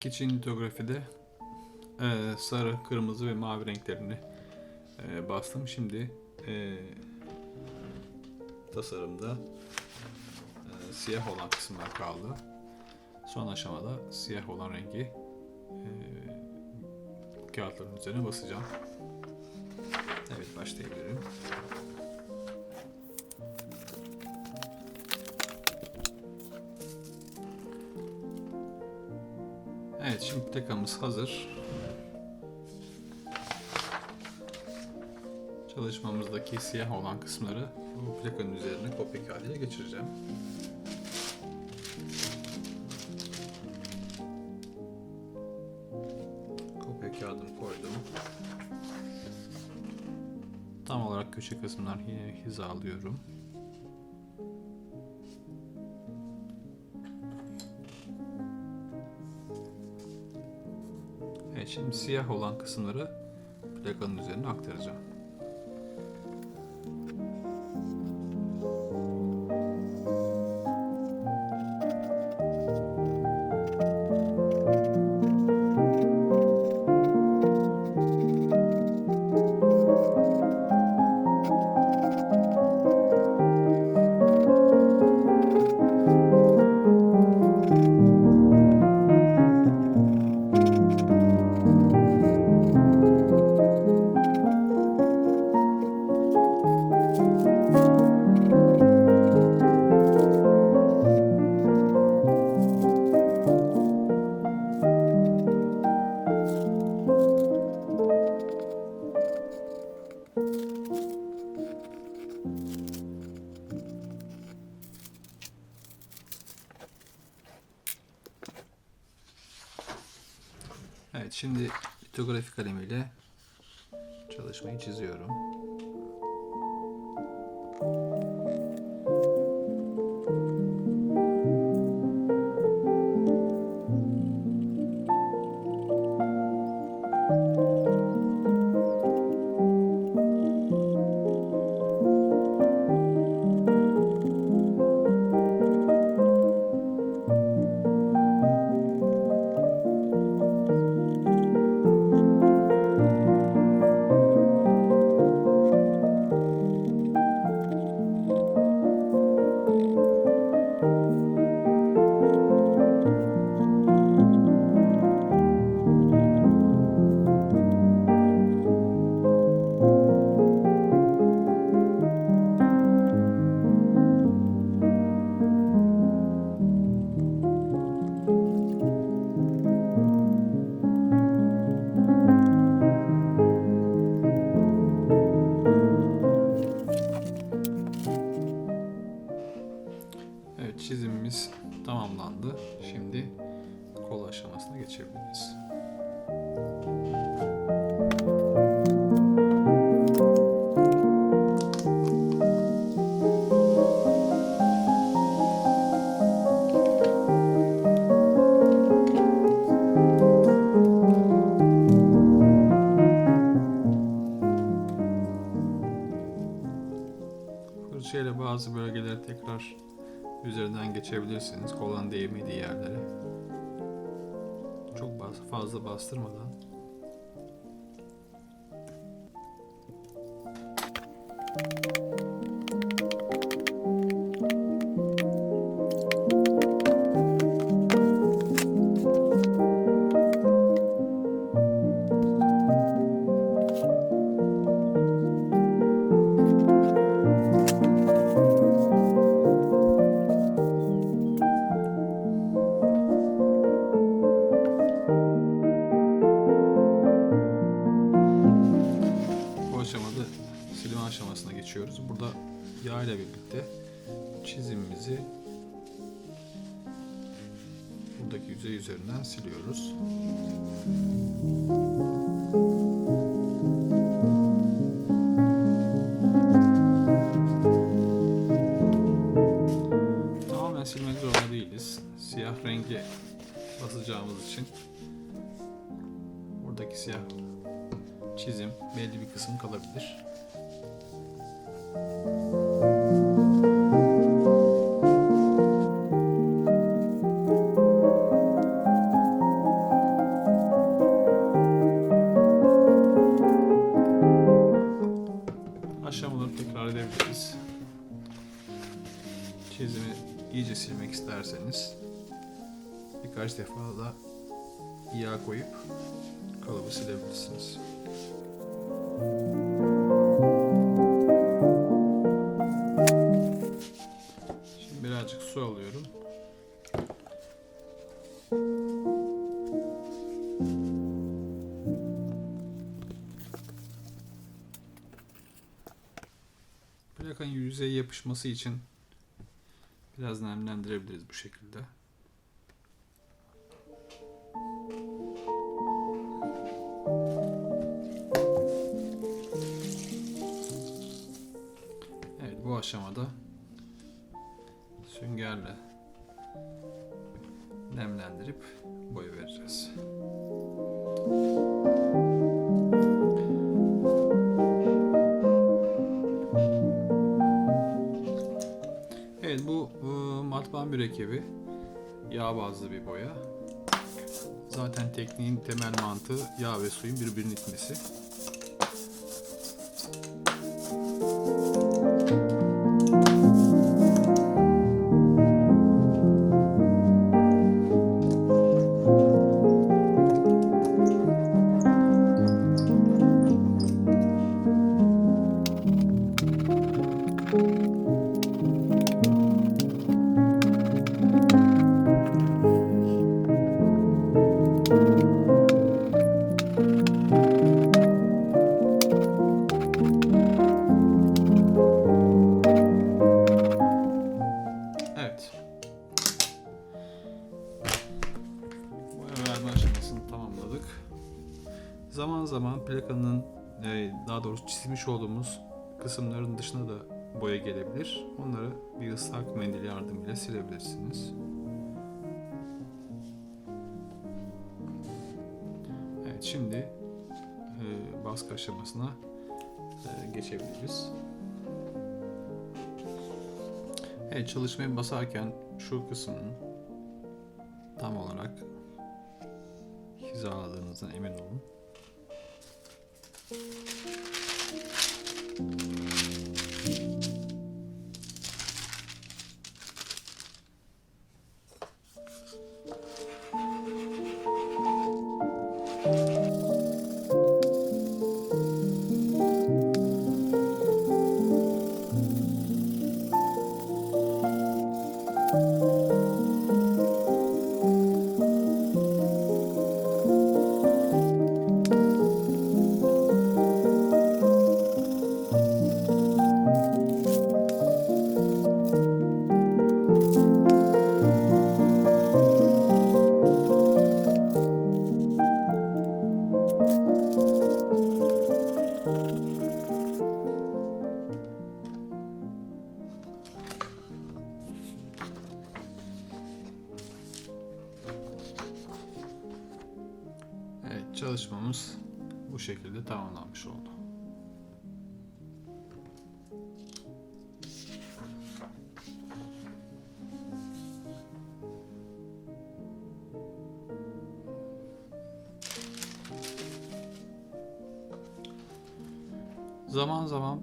Kitchen litografide e, sarı, kırmızı ve mavi renklerini e, bastım. Şimdi e, tasarımda e, siyah olan kısımlar kaldı. Son aşamada siyah olan rengi e, kağıtların üzerine basacağım. Evet başlayabilirim. Evet şimdi plakamız hazır. Çalışmamızdaki siyah olan kısımları bu plakanın üzerine kopya kağıdıyla geçireceğim. Kopya kağıdımı koydum. Tam olarak köşe kısımlar yine hizalıyorum. Evet şimdi siyah olan kısımları plakanın üzerine aktaracağım. Litografi kalemiyle çalışmayı çiziyorum. Üzerinden geçebilirsiniz. Koldan değmediği yerlere. Çok fazla bastırmadan. Bu siliyoruz. Tamamen silmek zorunda değiliz. Siyah rengi basacağımız için buradaki siyah çizim belli bir kısım kalabilir. Yapışması için biraz nemlendirebiliriz bu şekilde. Evet bu aşamada süngerle nemlendirip boya vereceğiz. Bu e, matbaa mürekkebi yağ bazlı bir boya. Zaten tekniğin temel mantığı yağ ve suyun birbirini itmesi. Zaman zaman plakanın e, daha doğrusu çizmiş olduğumuz kısımların dışına da boya gelebilir. Onları bir ıslak mendil yardımıyla silebilirsiniz. Evet şimdi e, baskı aşamasına e, geçebiliriz. Evet çalışmaya basarken şu kısmın tam olarak hizaladığınızdan emin olun. Evet Zaman zaman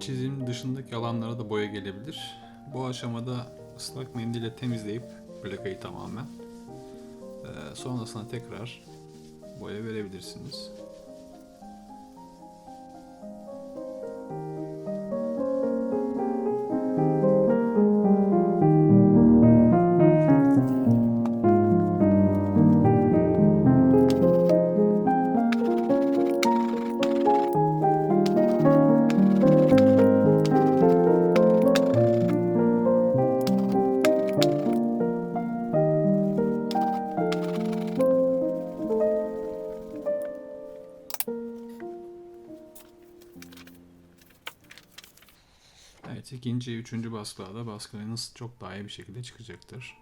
çizim dışındaki alanlara da boya gelebilir. Bu aşamada ıslak mendille temizleyip plakayı tamamen sonrasında tekrar boya verebilirsiniz. İkinci, üçüncü baskılarda baskınız çok daha iyi bir şekilde çıkacaktır.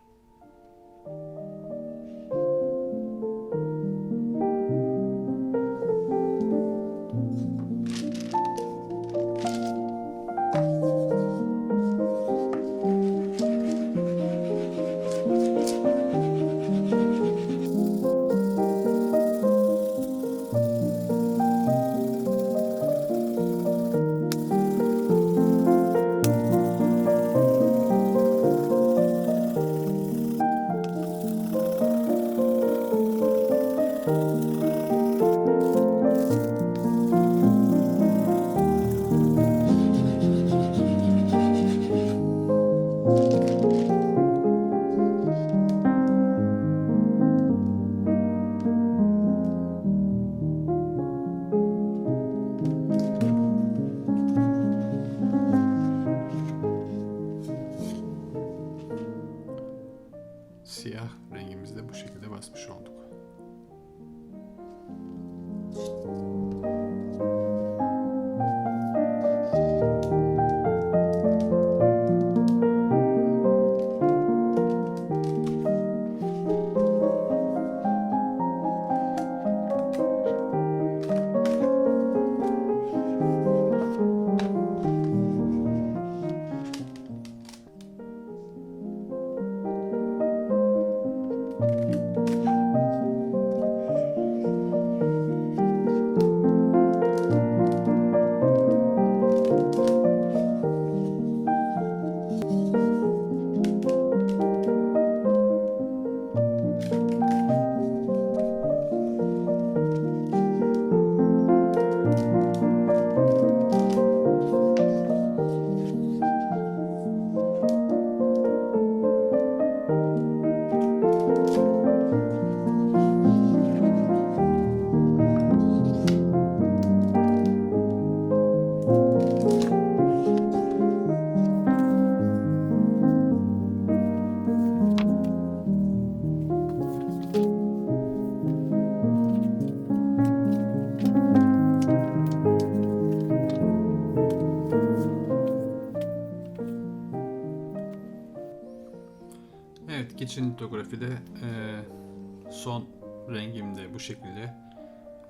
Şekilde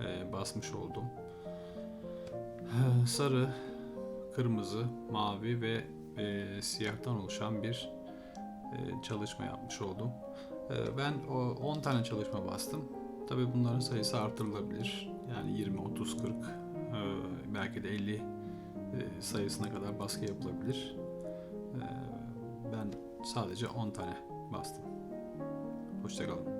e, basmış oldum. E, sarı, kırmızı, mavi ve e, siyahtan oluşan bir e, çalışma yapmış oldum. E, ben o 10 tane çalışma bastım. Tabii bunların sayısı artırılabilir. Yani 20, 30, 40, e, belki de 50 e, sayısına kadar baskı yapılabilir. E, ben sadece 10 tane bastım. Hoşçakalın.